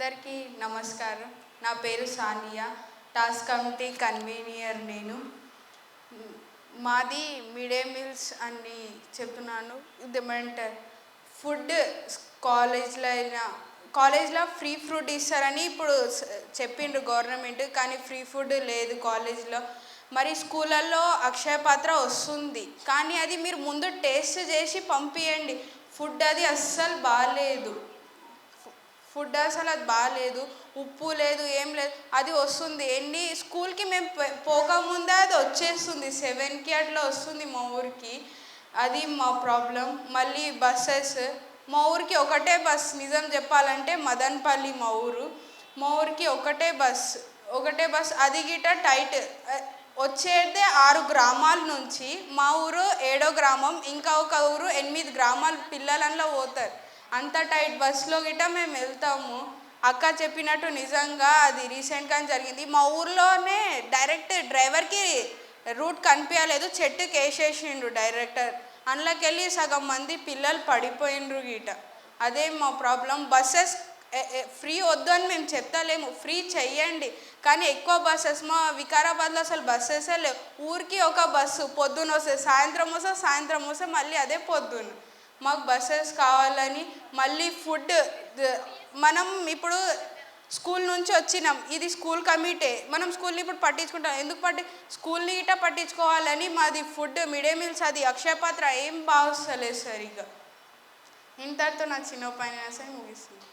అందరికీ నమస్కారం. నా పేరు సానియా. టాస్క్ కమిటీ కన్వీనియర్ నేను. మాది మిడ్ డే మీల్స్ అని చెప్తున్నాను. ఇదేమంటే ఫుడ్ కాలేజ్లో అయినా కాలేజ్లో ఫ్రీ ఫుడ్ ఇస్తారని ఇప్పుడు చెప్పిండ్రు గవర్నమెంట్ కానీ ఫ్రీ ఫుడ్ లేదు కాలేజ్లో. మరి స్కూళ్ళల్లో అక్షయ పాత్ర వస్తుంది. కానీ అది మీరు ముందు టేస్ట్ చేసి పంపించండి ఫుడ్ అది అస్సలు బాగాలేదు ఫుడ్ అసలు అది బాగాలేదు ఉప్పు లేదు ఏం లేదు అది వస్తుంది. ఎన్ని స్కూల్కి మేము పోకముందే అది వచ్చేస్తుంది. సెవెన్కి అట్లా వస్తుంది మా ఊరికి. అది మా ప్రాబ్లం. మళ్ళీ బస్సెస్. మా ఊరికి ఒకటే బస్ నిజం చెప్పాలంటే మదన్పల్లి మా ఊరు. మా ఊరికి ఒకటే బస్ ఒకటే బస్. అది గిట టైట్ వచ్చేదే ఆరు గ్రామాల నుంచి. మా ఊరు ఏడో గ్రామం ఇంకా ఒక ఊరు ఎనిమిది గ్రామాల పిల్లలలో పోతారు. అంత టైట్ బస్సులో గిట్ట మేము వెళ్తాము. అక్క చెప్పినట్టు నిజంగా అది రీసెంట్గా జరిగింది. మా ఊర్లోనే డైరెక్ట్ డ్రైవర్కి రూట్ కనిపించలేదు చెట్టుకి వేసేసిండు డైరెక్టర్. అందులోకి వెళ్ళి సగం మంది పిల్లలు పడిపోయిండ్రు గీట అదే మా ప్రాబ్లం. బస్సెస్ ఫ్రీ వద్దు అని మేము చెప్తలేము. ఫ్రీ చెయ్యండి. కానీ ఎక్కువ బస్సెస్ మా వికారాబాద్లో అసలు బస్సెసే లేవు. ఊరికి ఒక బస్సు పొద్దున వస్తుంది సాయంత్రం వస్తే సాయంత్రం వస్తే మళ్ళీ అదే పొద్దున్న. మాకు బస్సెస్ కావాలని మళ్ళీ ఫుడ్ మనం ఇప్పుడు స్కూల్ నుంచి వచ్చినాం. ఇది స్కూల్ కమిటీ. మనం స్కూల్ని ఇప్పుడు పట్టించుకుంటాం. ఎందుకు పట్టి స్కూల్ని ఇట పట్టించుకోవాలని మాది ఫుడ్ మిడ్ డే మీల్స్ అది అక్షయపాత్ర ఏం బాగొస్తలేదు సరిగ్గా. ఇంతటితో నా చిన్న ఉపన్యాసం ముగిస్తుంది.